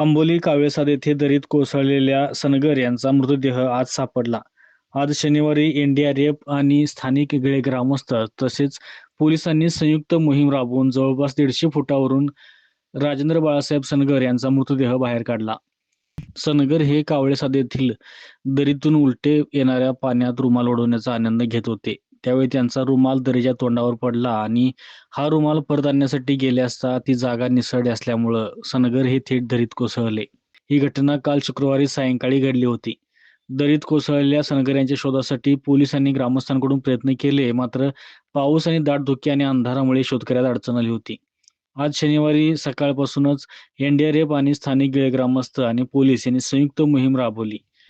अंबोली कावळेसाद येथे दरीत कोसळलेल्या सनगर यांचा मृतदेह आज सापडला. आज शनिवारी एनडीआरएफ आणि स्थानिक इगळे ग्रामस्थ तसेच पोलिसांनी संयुक्त मोहीम राबवून जवळपास दीडशे फुटावरून राजेंद्र बाळासाहेब सनगर यांचा मृतदेह बाहेर काढला. सनगर हे कावळेसाद येथील दरीतून उलटे येणाऱ्या पाण्यात रुमाल ओढवण्याचा आनंद घेत होते. त्यावेळी त्यांचा रुमाल दरेच्या तोंडावर पडला आणि हा रुमाल परत आणण्यासाठी गेले असता ती जागा निसळली असल्यामुळं सनगर हे थेट दरीत कोसळले. ही घटना काल शुक्रवारी सायंकाळी घडली होती. दरीत कोसळलेल्या सनगर यांच्या शोधासाठी पोलिसांनी ग्रामस्थांकडून प्रयत्न केले मात्र पाऊस आणि दाट धुके आणि अंधारामुळे शोधकऱ्यात अडचण आली होती. आज शनिवारी सकाळपासूनच एनडीआरएफ आणि स्थानिक ग्रामस्थ आणि पोलीस यांनी संयुक्त मोहीम राबवली.